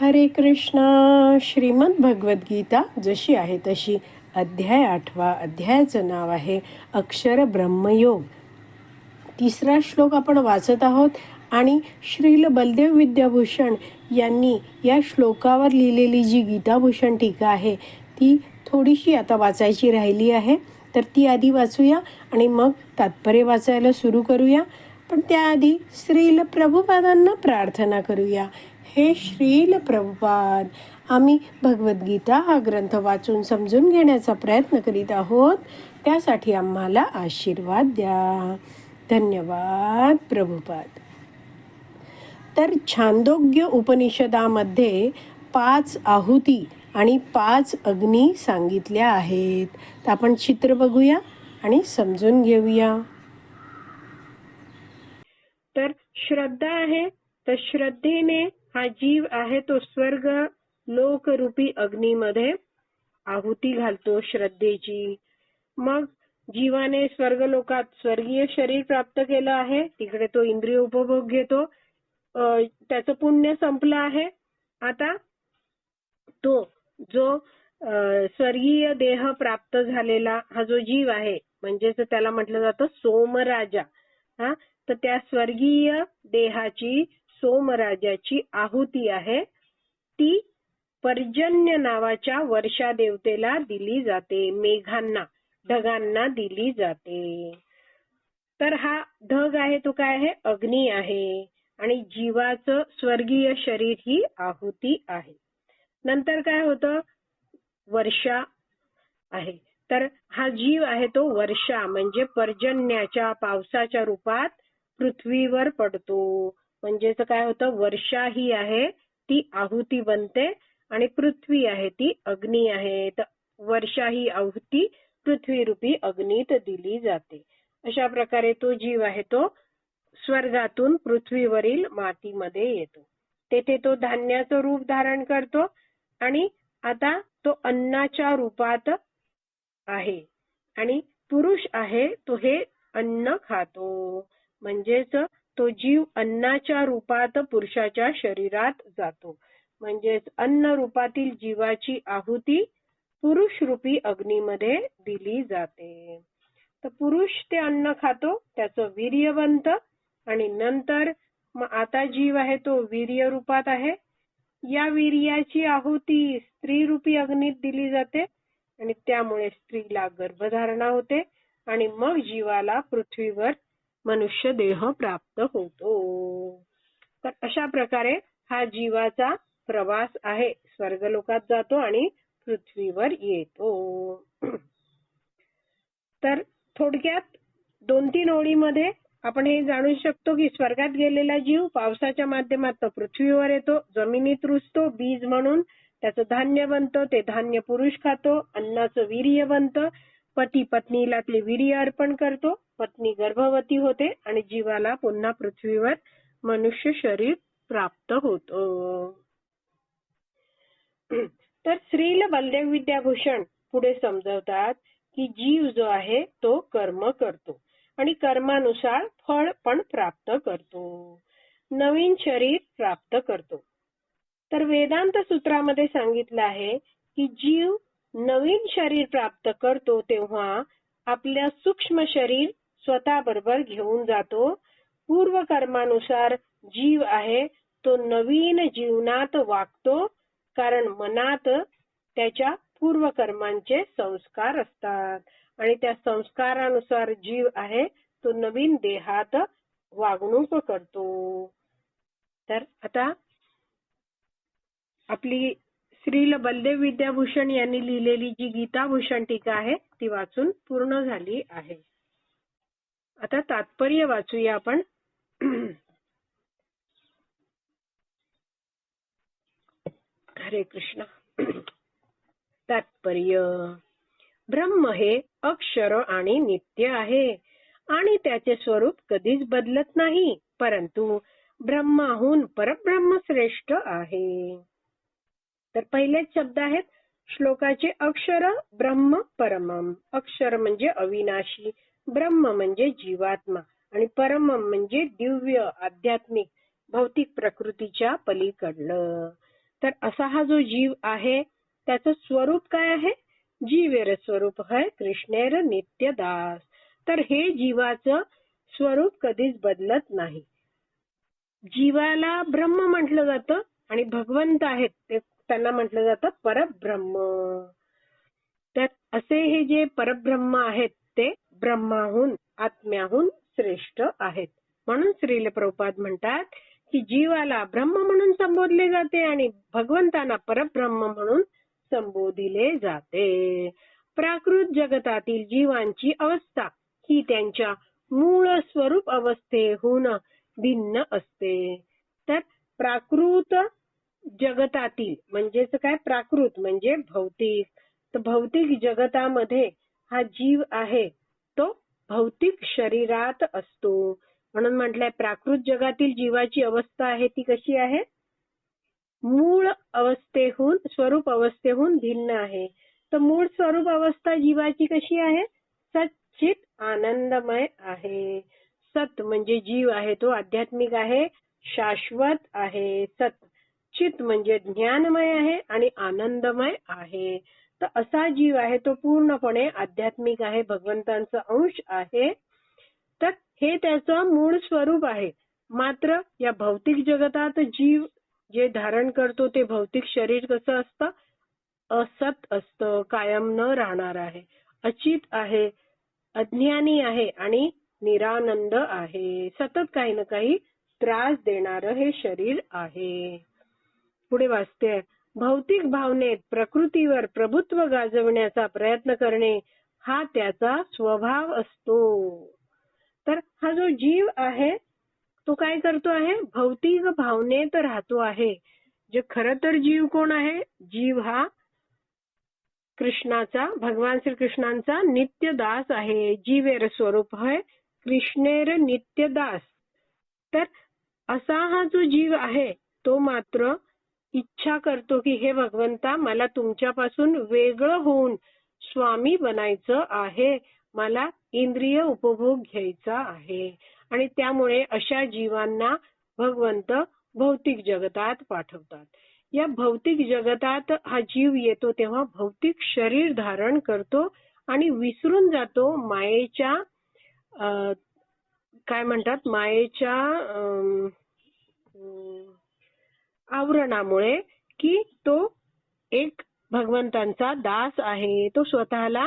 हरे कृष्ण. श्रीमद भगवद्गीता जशी आहे तशी अध्याय आठवा. अध्यायाचं नाव आहे अक्षर ब्रह्मयोग. तिसरा श्लोक आपण वाचत आहोत आणि श्रील बलदेव विद्याभूषण यांनी या श्लोकावर लिहिलेली जी गीताभूषण टीका आहे ती थोडीशी आता वाचायची राहिली आहे. तर ती आधी वाचूया आणि मग तात्पर्य वाचायला सुरू करूया. पण त्याआधी श्रील प्रभुपादांना प्रार्थना करूया. हे श्रील प्रभुपाद. आम्ही भगवद्गीता हा ग्रंथ वाचून समजून घेण्याचा प्रयत्न करीत आहोत. त्यासाठी आम्हाला आशीर्वाद द्या. धन्यवाद प्रभुपाद. तर छांदोग्य उपनिषदामध्ये पाच आहुती आणि पाच अग्नी सांगितल्या आहेत. तर आपण चित्र बघूया आणि समजून घेऊया. तर श्रद्धा आहे. तर श्रद्धेने हा जीव आहे तो स्वर्ग लोकरूपी अग्नीमध्ये. आहुती घालतो श्रद्धेची. मग जीवाने स्वर्ग लोकात स्वर्गीय शरीर प्राप्त केलं आहे. तिकडे तो इंद्रिय उपभोग घेतो. त्याचं पुण्य संपलं आहे. आता तो जो स्वर्गीय देह प्राप्त झालेला हा जो जीव आहे म्हणजेच त्याला म्हटलं जातं सोमराजा. हा? तर त्या स्वर्गीय देहाची सोमराजाची आहुती आहे. ती पर्जन्य नावाच्या वर्षा देवतेला दिली जाते. मेघांना ढगांना दिली जाते. तर हा ढग आहे तो काय आहे? अग्नी आहे. आणि जीवाचं स्वर्गीय शरीर ही आहुती आहे. नंतर काय होतं? वर्षा आहे. तर हा जीव आहे तो वर्षा म्हणजे पर्जन्याच्या पावसाच्या रूपात पृथ्वीवर पडतो. म्हणजेच काय होतं वर्षा ही आहे ती आहुती बनते आणि पृथ्वी आहे ती अग्नी आहे. तर वर्षा ही आहुती पृथ्वीरूपी अग्नीत दिली जाते. अशा प्रकारे तो जीव आहे तो स्वर्गातून पृथ्वीवरील मातीमध्ये येतो. तेथे तो धान्याचं रूप धारण करतो आणि आता तो अन्नाच्या रूपात आहे आणि पुरुष आहे तो हे अन्न खातो. म्हणजेच तो जीव अन्नाच्या रूपात पुरुषाच्या शरीरात जातो. म्हणजेच अन्न रूपातील जीवाची आहुती पुरुष रूपी अग्नीमध्ये दिली जाते. तर पुरुष ते अन्न खातो त्याचं वीर्य बनतं आणि नंतर मग आता जीव आहे तो वीर्य रूपात आहे. या वीर्याची आहुती स्त्री रूपी अग्नीत दिली जाते आणि त्यामुळे स्त्रीला गर्भधारणा होते आणि मग जीवाला पृथ्वीवर मनुष्य देह प्राप्त होतो. तर अशा प्रकारे हा जीवाचा प्रवास आहे. स्वर्गलोकात जातो आणि पृथ्वीवर येतो. तर थोडक्यात दोन तीन ओळीमध्ये आपण हे जाणू शकतो की स्वर्गात गेलेला जीव पावसाच्या माध्यमातून पृथ्वीवर येतो जमिनीत रुजतो बीज म्हणून त्याचं धान्य बनतं ते धान्य पुरुष खातो अन्नाचं वीर्य बनतं पती पत्नीला ते वीर्य अर्पण करतो. पत्नी गर्भवती होते आणि जीवाला पुन्हा पृथ्वीवर मनुष्य शरीर प्राप्त होतो. तर श्रील बलदेव विद्याभूषण पुढे समजवतात की जीव जो आहे तो कर्म करतो आणि कर्मानुसार फळ पण प्राप्त करतो. नवीन शरीर प्राप्त करतो. तर वेदांत सूत्रामध्ये सांगितलं आहे की जीव नवीन शरीर प्राप्त करतो तेव्हा आपल्या सूक्ष्म शरीर स्वतः बरोबर घेऊन जातो. पूर्व कर्मानुसार जीव आहे तो नवीन जीवनात वागतो कारण मनात त्याच्या पूर्व कर्मांचे संस्कार असतात. आणि त्या संस्कारानुसार जीव आहे तो नवीन देहात वागणूक करतो. तर आता आपली श्रील बलदेव विद्याभूषण यांनी लिहिलेली जी गीताभूषण टीका आहे ती वाचून पूर्ण झाली आहे. आता तात्पर्य वाचूया आपण. हरे कृष्ण. तात्पर्य. ब्रह्म हे अक्षर आणि नित्य आहे. आणि त्याचे स्वरूप कधीच बदलत नाही परंतु ब्रह्माहून परब्रह्म श्रेष्ठ आहे. तर पहिलेच शब्द आहेत श्लोकाचे अक्षर ब्रह्म परमम. अक्षर म्हणजे अविनाशी. ब्रह्म म्हणजे जीवात्मा आणि परम म्हणजे दिव्य आध्यात्मिक भौतिक प्रकृतीच्या पलीकडलं. तर असा हा जो जीव आहे त्याचं स्वरूप काय आहे? जीवेर स्वरूप है कृष्णेर नित्यदास तर हे जीवाचं स्वरूप कधीच बदलत नाही. जीवाला ब्रह्म म्हटलं जातं आणि भगवंत आहेत ते त्यांना म्हटलं जातं परब्रह्म. तर असे हे जे परब्रह्म आहेत ते ब्रह्माहून आत्म्याहून श्रेष्ठ आहेत. म्हणून श्रील प्रभुपाद म्हणतात की जीवाला ब्रह्म म्हणून संबोधले जाते आणि भगवंतांना परब्रह्म म्हणून संबोधिले जाते. प्राकृत जगतातील जीवांची अवस्था ही त्यांच्या मूळ स्वरूप अवस्थेहून भिन्न असते. तर प्राकृत जगतातील म्हणजेच काय? प्राकृत म्हणजे भौतिक. तर भौतिक जगतामध्ये हा जीव आहे. भौतिक शरीरात असतो. म्हणून म्हटलंय प्राकृत जगातील जीवाची अवस्था आहे ती कशी आहे? मूळ अवस्थेहून स्वरूप अवस्थेहून भिन्न आहे. तर मूळ स्वरूप अवस्था जीवाची कशी आहे? सच्चित आनंदमय आहे. सत म्हणजे जीव आहे तो आध्यात्मिक आहे शाश्वत आहे. सत चित म्हणजे ज्ञानमय आहे आणि आनंदमय आहे. तर असा जीव आहे तो पूर्णपणे आध्यात्मिक आहे भगवंतांचा अंश आहे. तर हे त्याचं मूळ स्वरूप आहे. मात्र या भौतिक जगतात जीव जे धारण करतो ते भौतिक शरीर कसं असतं? असत असतं कायम न राहणार आहे. अचित आहे अज्ञानी आहे आणि निरानंद आहे. सतत काही ना काही त्रास देणार हे शरीर आहे. पुढे वाचते. भौतिक भावनेत प्रकृतीवर प्रभुत्व गाजवण्याचा प्रयत्न करणे हा त्याचा स्वभाव असतो. तर हा जो जीव आहे तो काय करतो आहे? भौतिक भावनेत राहतो आहे. जे खर तर जीव कोण आहे? जीव हा कृष्णाचा भगवान श्रीकृष्णांचा नित्य दास आहे. जीवेर स्वरूप आहे कृष्णेर नित्य दास तर असा हा जो जीव आहे तो मात्र इच्छा करतो की हे भगवंता मला तुमच्यापासून वेगळं होऊन स्वामी बनायचं आहे. मला इंद्रिय उपभोग घ्यायचा आहे. आणि त्यामुळे अशा जीवांना भगवंत भौतिक जगतात पाठवतात. या भौतिक जगतात हा जीव येतो तेव्हा भौतिक शरीर धारण करतो आणि विसरून जातो मायेच्या काय म्हणतात? मायेच्या आवरणामुळे की तो एक भगवंतांचा दास आहे तो स्वतःला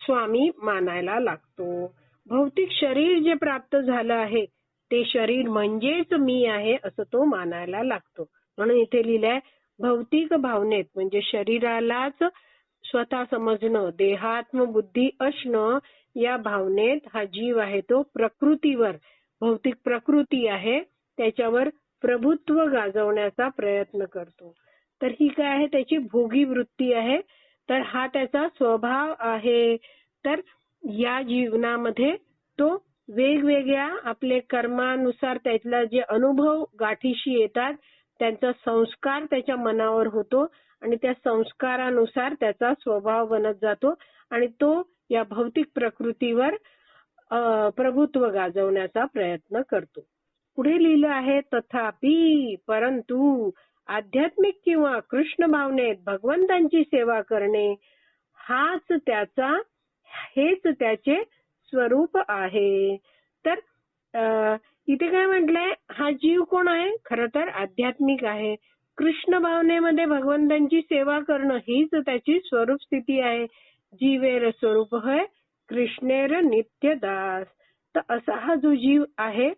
स्वामी मानायला लागतो. भौतिक शरीर जे प्राप्त झालं आहे ते शरीर म्हणजेच मी आहे असं तो मानायला लागतो. म्हणून इथे लिहिलंय भौतिक भावनेत म्हणजे शरीरालाच स्वतः समजणं देहात्म बुद्धी असणं या भावनेत हा जीव आहे तो प्रकृतीवर भौतिक प्रकृती आहे त्याच्यावर प्रभुत्व गाजवण्याचा प्रयत्न करतो. तर ही काय आहे? त्याची भोगी वृत्ती आहे. तर हा त्याचा स्वभाव आहे. तर या जीवनामध्ये तो वेगवेगळ्या आपले कर्मानुसार त्यातला जे अनुभव गाठीशी येतात त्यांचा संस्कार त्याच्या मनावर होतो आणि त्या संस्कारानुसार त्याचा स्वभाव बनत जातो आणि तो या भौतिक प्रकृतीवर प्रभुत्व गाजवण्याचा प्रयत्न करतो. पुढे लिहिलं आहे तथापि परंतु आध्यात्मिक किंवा कृष्ण भावनेत भगवंतांची सेवा करणे हाच त्याचा हेच त्याचे स्वरूप आहे. तर इथे काय म्हटलंय? हा जीव कोण आहे? खर तर आध्यात्मिक आहे. कृष्ण भावनेमध्ये भगवंतांची सेवा करणं हीच त्याची स्वरूप स्थिती आहे. जीवेर स्वरूप होय कृष्णेर नित्य दास तर असा हा जो जीव आहे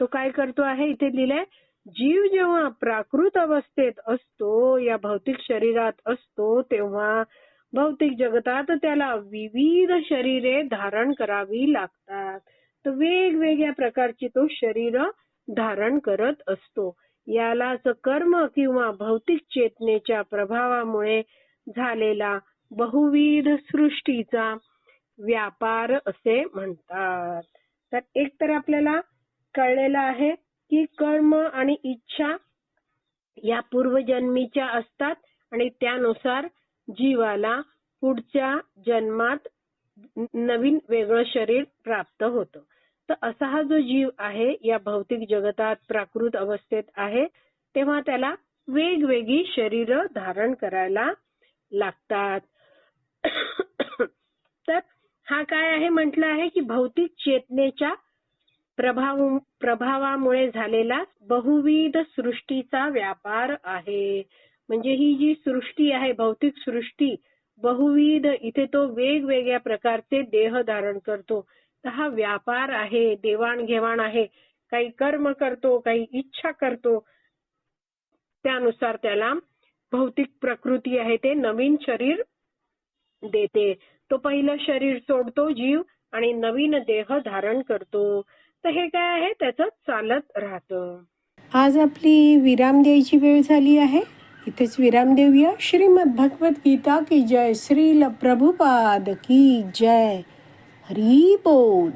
तो काय करतो आहे? इथे लिहिलंय जीव जेव्हा प्राकृत अवस्थेत असतो या भौतिक शरीरात असतो तेव्हा भौतिक जगतात त्याला विविध शरीरे धारण करावी लागतात. तर वेगवेगळ्या प्रकारची तो शरीर धारण करत असतो. यालाच कर्म किंवा भौतिक चेतनेच्या प्रभावामुळे झालेला बहुविध सृष्टीचा व्यापार असे म्हणतात. तर एक तर आपल्याला कळलेलं आहे की कर्म आणि इच्छा या पूर्वजन्मीच्या असतात आणि त्यानुसार जीवाला पुढच्या जन्मात नवीन वेगळं शरीर प्राप्त होतं. तर असा हा जो जीव आहे या भौतिक जगतात प्राकृत अवस्थेत आहे तेव्हा त्याला वेगवेगळी शरीर धारण करायला लागतात. तर हा काय आहे? म्हटलं आहे की भौतिक चेतनेच्या प्रभावामुळे झालेला बहुविध सृष्टीचा व्यापार आहे. म्हणजे ही जी सृष्टी आहे भौतिक सृष्टी बहुविध इथे तो वेगवेगळ्या प्रकारचे देह धारण करतो. तर हा व्यापार आहे देवाणघेवाण आहे. काही कर्म करतो काही इच्छा करतो. त्यानुसार त्याला भौतिक प्रकृती आहे ते नवीन शरीर देते. तो पहिलं शरीर सोडतो जीव आणि नवीन देह धारण करतो. तर हे काय आहे? त्याचं चालत राहतं. आज आपली विराम द्यायची वेळ झाली आहे. इथेच विराम देऊया श्रीमद भगवत गीता की जय श्रील प्रभुपाद की जय. हरी बोल.